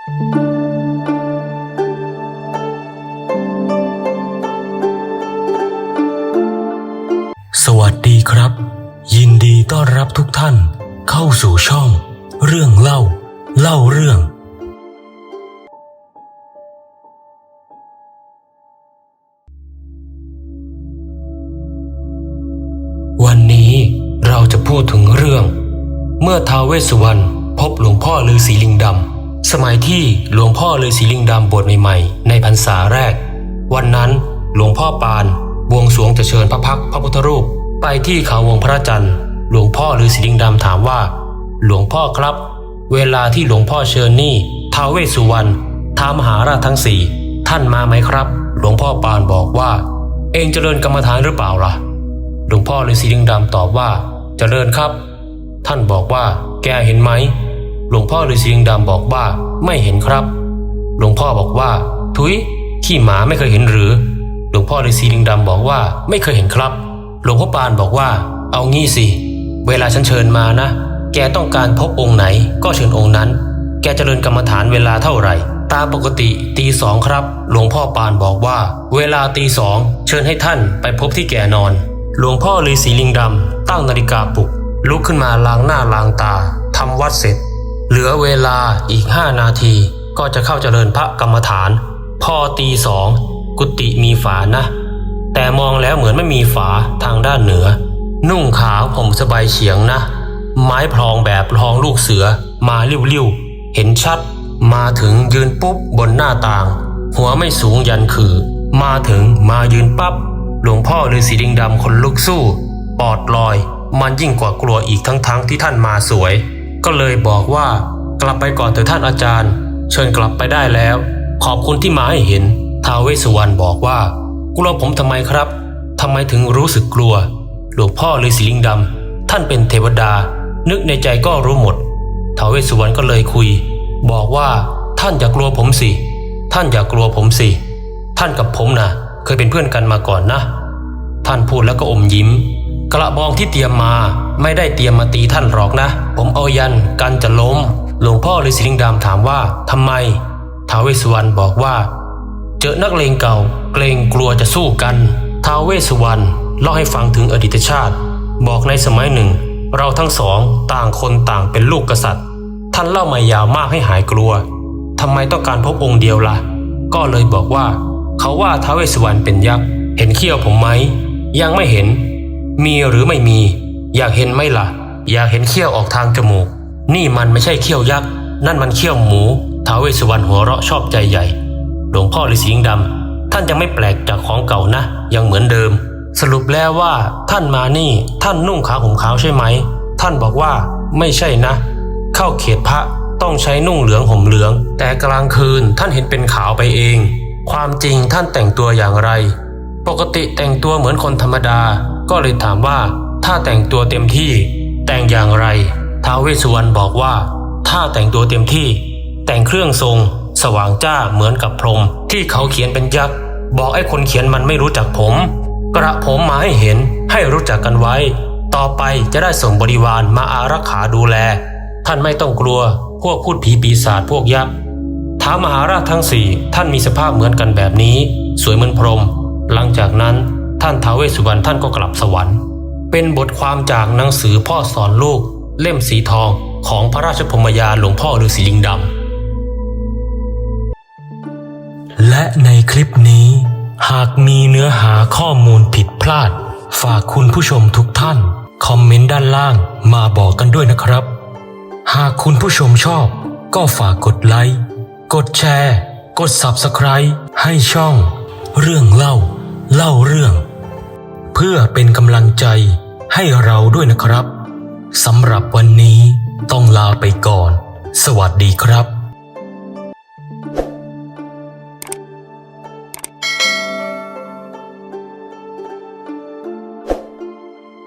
สวัสดีครับ ยินดีต้อนรับทุกท่านเข้าสู่ช่อง เรื่องเล่า เล่าเรื่อง วันนี้เราจะพูดถึงเรื่อง เมื่อท้าวเวสสุวรรณพบหลวงพ่อฤาษีลิงดำ สมัยที่หลวงพ่อฤาษีลิงดำบวชใหม่ๆ ในพรรษาแรก วันนั้นหลวงพ่อปานบวงสวงจะเชิญพระพักพระพุทธรูป ไปที่เขาวงพระจันทร์ หลวงพ่อฤาษีลิงดำถามว่า หลวงพ่อครับ เวลาที่หลวงพ่อเชิญนี่ท้าวเวสสุวรรณท้ามหาราชทั้งสี่ท่านมาไหมครับ หลวงพ่อปานบอกว่า เองจเจริญกรรมฐานหรือเปล่าล่ะหลวงพ่อฤาษีลิงดำตอบว่าจเจริญครับ ท่านบอกว่า แกเห็นไหม หลวงพ่อฤาษีลิงดำบอกว่าไม่เห็นครับ หลวงพ่อบอกว่า ทุยขี้หมาไม่เคยเห็นหรือ หลวงพ่อฤาษีลิงดำบอกว่าไม่เคยเห็นครับ หลวงพ่อปานบอกว่า เอางี้สิ เวลาฉันเชิญมานะ แกต้องการพบองค์ไหน ก็เชิญองค์นั้น แกเจริญกรรมฐานเวลาเท่าไหร่ตามปกติตีสองครับ หลวงพ่อปานบอกว่า เวลาตีสองเชิญให้ท่านไปพบที่แกนอน หลวงพ่อฤาษีลิงดำตั้งนาฬิกาปลุกลุกขึ้นมาล้างหน้าล้างตาทำวัดเสร็จ เหลือเวลาอีกห้านาที ก็จะเข้าเจริญพระกรรมฐาน พอตีสองกุฏิมีฝานะ แต่มองแล้วเหมือนไม่มีฝาทางด้านเหนือ นุ่งขาวผมสบายเฉียงนะ ไม้พลองแบบพลองลูกเสือมาลิ้วๆ เห็นชัด มาถึงยืนปุ๊บบนหน้าต่าง หัวไม่สูงยันคือ มาถึงมายืนปั๊บหลวงพ่อฤาษีดิงดำคนลุกสู้ ปอดลอย มันยิ่งกว่ากลัวอีกทั้งๆที่ท่านมาสวย ก็เลยบอกว่ากลับไปก่อนเถอะท่านอาจารย์ เชิญกลับไปได้แล้ว ขอบคุณที่มาให้เห็นท้าวเวสสุวรรณบอกว่ากลัวผมทำไมครับทำไมถึงรู้สึกกลัว หลวงพ่อฤาษีลิงดำท่านเป็นเทวดา นึกในใจก็รู้หมดท้าวเวสสุวรรณก็เลยคุย บอกว่าท่านอย่ากลัวผมสิ ท่านอย่ากลัวผมสิ ท่านกับผมนะเคยเป็นเพื่อนกันมาก่อนนะ ท่านพูดแล้วก็อมยิ้ม กระบองที่เตรียมมา ไม่ได้เตรียมมาตีท่านหรอกนะ ผมเอายันกันจะล้ม หลวงพ่อฤาษีลิงดำถามว่าทำไมท้าวเวสสุวรรณบอกว่า เจอนักเลงเก่า เกรงกลัวจะสู้กันท้าวเวสสุวรรณเล่าให้ฟังถึงอดีตชาติ บอกในสมัยหนึ่ง เราทั้งสองต่างคนต่างเป็นลูกกษัตริย์ ท่านเล่ามายาวมากให้หายกลัวทำไมต้องการพบองค์เดียวล่ะ ก็เลยบอกว่า เขาว่าท้าวเวสสุวรรณเป็นยักษ์เห็นเขี้ยวผมไหมยังไม่เห็น มีหรือไม่มี อยากเห็นไหมล่ะ อยากเห็นเขี้ยวออกทางจมูก นี่มันไม่ใช่เขี้ยวยักษ์ นั่นมันเขี้ยวหมู ท้าวเวสสุวรรณหัวเราะชอบใจใหญ่ หลวงพ่อฤาษีงดำท่านยังไม่แปลกจากของเก่านะ ยังเหมือนเดิม สรุปแล้วว่าท่านมานี่ท่านนุ่งขาวห่มขาวใช่ไหม ท่านบอกว่าไม่ใช่นะ เข้าเขตพระต้องใช้นุ่งเหลืองห่มเหลือง แต่กลางคืนท่านเห็นเป็นขาวไปเอง ความจริงท่านแต่งตัวอย่างไร ปกติแต่งตัวเหมือนคนธรรมดา ก็เลยถามว่า ถ้าแต่งตัวเต็มที่ แต่งอย่างไร ท้าวเวสสุวรรณบอกว่า ถ้าแต่งตัวเต็มที่ แต่งเครื่องทรง สว่างจ้าเหมือนกับพรหมที่เขาเขียนเป็นยักษ์ บอกไอ้คนเขียนมันไม่รู้จักผม กระผมมาให้เห็นให้รู้จักกันไว้ ต่อไปจะได้ส่งบริวารมาอารักขาดูแล ท่านไม่ต้องกลัว พวกพูดผีปีศาจพวกยักษ์ท้าวมหาราชทั้งสี่ท่านมีสภาพเหมือนกันแบบนี้ สวยเหมือนพรหมหลังจากนั้นท่านท้าวเวสสุวรรณท่านก็กลับสวรรค์ เป็นบทความจากหนังสือพ่อสอนลูก เล่มสีทองของพระราชพรมยานหลวงพ่อฤาษีลิงดำ และในคลิปนี้ หากมีเนื้อหาข้อมูลผิดพลาด ฝากคุณผู้ชมทุกท่าน คอมเมนต์ด้านล่างมาบอกกันด้วยนะครับ หากคุณผู้ชมชอบ ก็ฝากกดไลค์ กดแชร์ กด Subscribe ให้ช่อง เรื่องเล่า เล่าเรื่อง พื่อเป็นกำลังใจให้เราด้วยนะครับสำหรับวันนี้ต้องลาไปก่อน สวัสดีครับ